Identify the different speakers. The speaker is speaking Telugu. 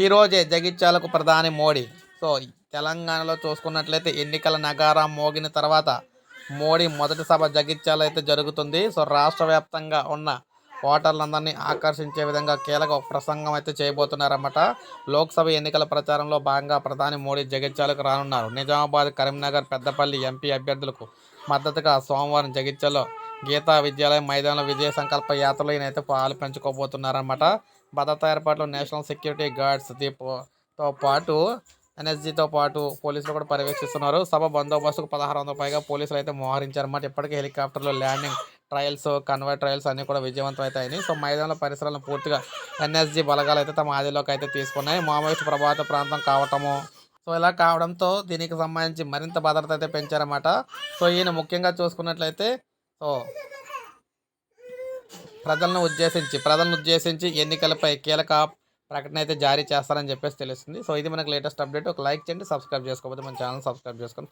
Speaker 1: ఈరోజే జగిత్యాలకు ప్రధాని మోడీ. సో తెలంగాణలో చూసుకున్నట్లయితే ఎన్నికల నగారా మోగిన తర్వాత మోడీ మొదటి సభ జగిత్యాల అయితే జరుగుతుంది. సో రాష్ట్ర వ్యాప్తంగా ఉన్న ఓటర్లందరినీ ఆకర్షించే విధంగా కీలక ప్రసంగం అయితే చేయబోతున్నారన్నమాట. లోక్సభ ఎన్నికల ప్రచారంలో భాగంగా ప్రధాని మోడీ జగిత్యాలకు రానున్నారు. నిజామాబాద్ కరీంనగర్ పెద్దపల్లి ఎంపీ అభ్యర్థులకు మద్దతుగా సోమవారం జగిత్యాలో గీతా విద్యాలయం మైదానంలో విజయ సంకల్ప యాత్రలో ఈయనైతే పాలు పెంచుకోబోతున్నారన్నమాట. భద్రతా ఏర్పాట్లు నేషనల్ సెక్యూరిటీ గార్డ్స్ దీంతో పాటు ఎన్ఎస్జీతో పాటు పోలీసులు కూడా పర్యవేక్షిస్తున్నారు. సభ బందోబస్తుకు పదహారు వందల పైగా పోలీసులు అయితే మోహరించారన్నమాట. ఇప్పటికే హెలికాప్టర్లు ల్యాండింగ్ ట్రయల్స్ కన్వే ట్రయల్స్ అన్నీ కూడా విజయవంతం అవుతాయని సో మైదానంలో పరిసరాలను పూర్తిగా ఎన్ఎస్జీ బలగాలు అయితే తమ ఆదిలోకి అయితే తీసుకున్నాయి. మామూలు ప్రభావిత ప్రాంతం కావటము సో ఇలా కావడంతో దీనికి సంబంధించి మరింత భద్రత అయితే పెంచారన్నమాట. సో ఈయన ముఖ్యంగా చూసుకున్నట్లయితే సో ప్రజలను ఉద్దేశించి ప్రజలను ఉద్దేశించి ఎన్నికలపై కీలక ప్రకటన అయితే జారీ చేస్తారని చెప్పేసి తెలుస్తుంది. సో ఇది మనకు లేటెస్ట్ అప్డేట్. ఒక లైక్ చేయండి సబ్స్క్రైబ్ చేసుకోకపోతే మన ఛానల్ సబ్స్క్రైబ్ చేసుకొని